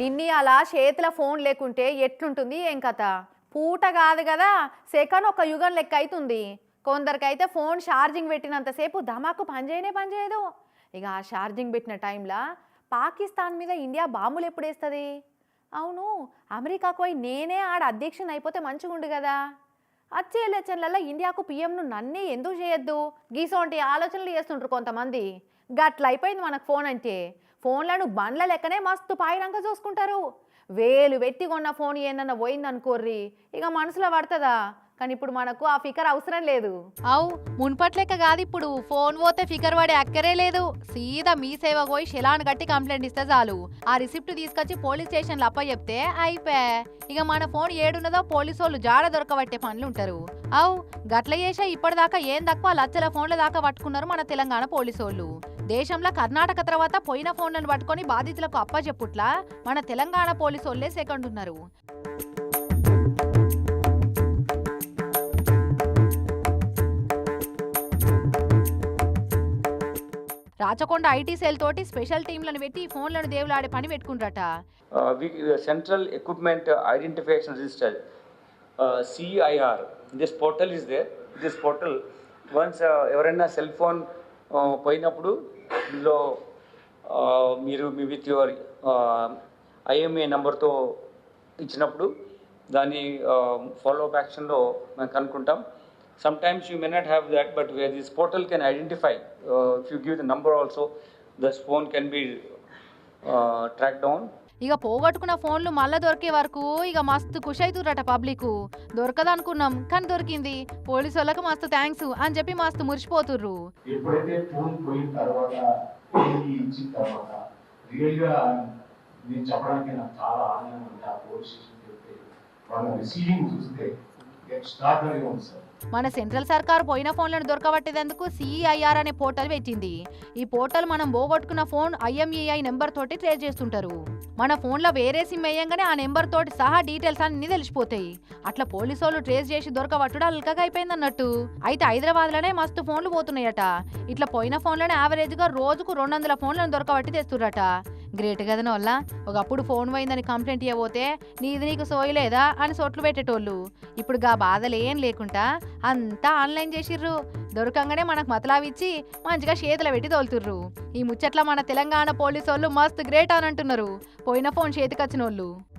నిన్ని అలా చేతిలో ఫోన్ లేకుంటే ఎట్లుంటుంది ఏం కథ? పూట కాదు కదా సెకండ్ ఒక యుగం లెక్క అవుతుంది కొందరికైతే ఫోన్ ఛార్జింగ్ పెట్టినంతసేపు ధమాకు పనిచేయనే పనిచేయదు. ఇక ఆ ఛార్జింగ్ పెట్టిన టైంలో పాకిస్తాన్ మీద ఇండియా బాంబులు ఎప్పుడు వేస్తుంది? అవును అమెరికాకు పోయి నేనే ఆడ అధ్యక్షుని అయిపోతే మంచిగుండు కదా. వచ్చే ఎలక్షన్లలో ఇండియాకు పిఎంను నన్నే ఎందుకు చేయొద్దు? గీసోంటి ఆలోచనలు చేస్తుంటారు కొంతమంది. గట్ల అయిపోయింది మనకు ఫోన్ అంటే. ఫోన్లను బండ్ల లెక్కనే మస్తు పాయిరంగా చూసుకుంటారు. వేలు వెత్తి కొన్న ఫోన్ ఏందన్న పోయిందనుకోర్రి. ఇక మనసులో పడుతుందా? కానీ ఇప్పుడు మనకు ఆ ఫికర్ అవసరం లేదు. అవు మున్పట్లెక్క కాదు ఇప్పుడు ఫోన్ పోతే ఫికర్ పడే అక్కరే లేదు. సీదా మీ సేవ పోయి శిలాన్ కట్టి కంప్లైంట్ ఇస్తే చాలు. ఆ రిసిప్ట్ తీసుకొచ్చి పోలీస్ స్టేషన్లో అప్ప చెప్తే అయిపోయా ఇక మన ఫోన్ ఏడున్నదో పోలీసు వాళ్ళు జాడ దొరకబట్టే పనులు ఉంటారు అవు గట్ల చేసే ఇప్పటిదాకా ఏం తక్కువ లచ్చల ఫోన్ల దాకా పట్టుకున్నారు మన తెలంగాణ పోలీసు వాళ్ళు దేశంలో కర్ణాటక తర్వాత పోయిన ఫోన్లను పట్టుకొని బాధితులకు అప్పచెప్పుట్లా మన తెలంగాణ పోలీసోళ్ళే సెకండ్ ఉన్నారు రాచకొండ ఐటీ సెల్ తోటి స్పెషల్ టీంలను పెట్టి ఫోన్లను దేవులాడే పని పెట్టుకుంటారట central equipment identification register CIR this portal is CIR. This portal once ఎవరైనా సెల్ ఫోన్ పోయినప్పుడు ఇందులో మీరు మీ విత్ యువర్ ఐఎంఏ నెంబర్తో ఇచ్చినప్పుడు దాని ఫాలో అప్ యాక్షన్లో మనం కనుక్కుంటాం. Sometimes you may not have that but where this portal can identify if you give the number also thus phone can be track down ఇక పోగొట్టుకున్న ఫోన్లు మళ్ళా దొరికే వరకు ఇక మస్తు ఖుషి అవుతుర్రట పబ్లిక్. దొరకదనుకున్నాం కానీ దొరికింది. పోలీసు వాళ్ళకి మస్తు థ్యాంక్స్ అని చెప్పి మస్తు మురిసిపోతుర్రు. ఎప్పుడైతే ఫోన్ పోయిన తర్వాత తిరిగి ఇచ్చిన తర్వాత రియల్గా నేను చెప్పడానికి నాకు చాలా ఆనందంగా ఉంది. ఆ పోలీస్ స్టేషన్ చెప్తే వాళ్ళ రిసీవింగ్ చూస్తే ఎక్స్ట్రాడనరీగా ఉంది సార్. మన సెంట్రల్ సర్కార్ పోయిన ఫోన్లను దొరకబట్టేందుకు సిఐఆర్ అనే పోర్టల్ పెట్టింది. ఈ పోర్టల్ మనం పోగొట్టుకున్న ఫోన్ ఐఎంఈఐ నెంబర్ తోటి ట్రేస్ చేస్తుంటారు. మన ఫోన్లో వేరే సిమ్ వేయంగానే ఆ నెంబర్ తోటి సహా డీటెయిల్స్ అన్ని తెలిసిపోతాయి. అట్లా పోలీసు వాళ్ళు ట్రేస్ చేసి దొరకబట్టుడు అల్కగా అయిపోయింది అన్నట్టు అయితే హైదరాబాద్లోనే మస్తు ఫోన్లు పోతున్నాయట. ఇట్లా పోయిన ఫోన్లోనే యావరేజ్గా రోజుకు రెండు వందల ఫోన్లను దొరకబట్టి తెస్తుర్రట. గ్రేట్ కదన వల్ల. ఒకప్పుడు ఫోన్ పోయిందని కంప్లైంట్ ఇవ్వబోతే నీది నీకు సోయలేదా అని సొట్లు పెట్టేటోళ్ళు. ఇప్పుడు గా బాధలేం లేకుండా అంతా ఆన్లైన్ చేసిర్రు. దొరకంగానే మనకు మతలావిచ్చి మంచిగా చేతులు పెట్టి తోలుతుర్రు. ఈ ముచ్చట్ల మన తెలంగాణ పోలీసు వాళ్ళు మస్తు గ్రేట్ అని అంటున్నారు. పోయిన ఫోన్ చేతికొచ్చిన వాళ్ళు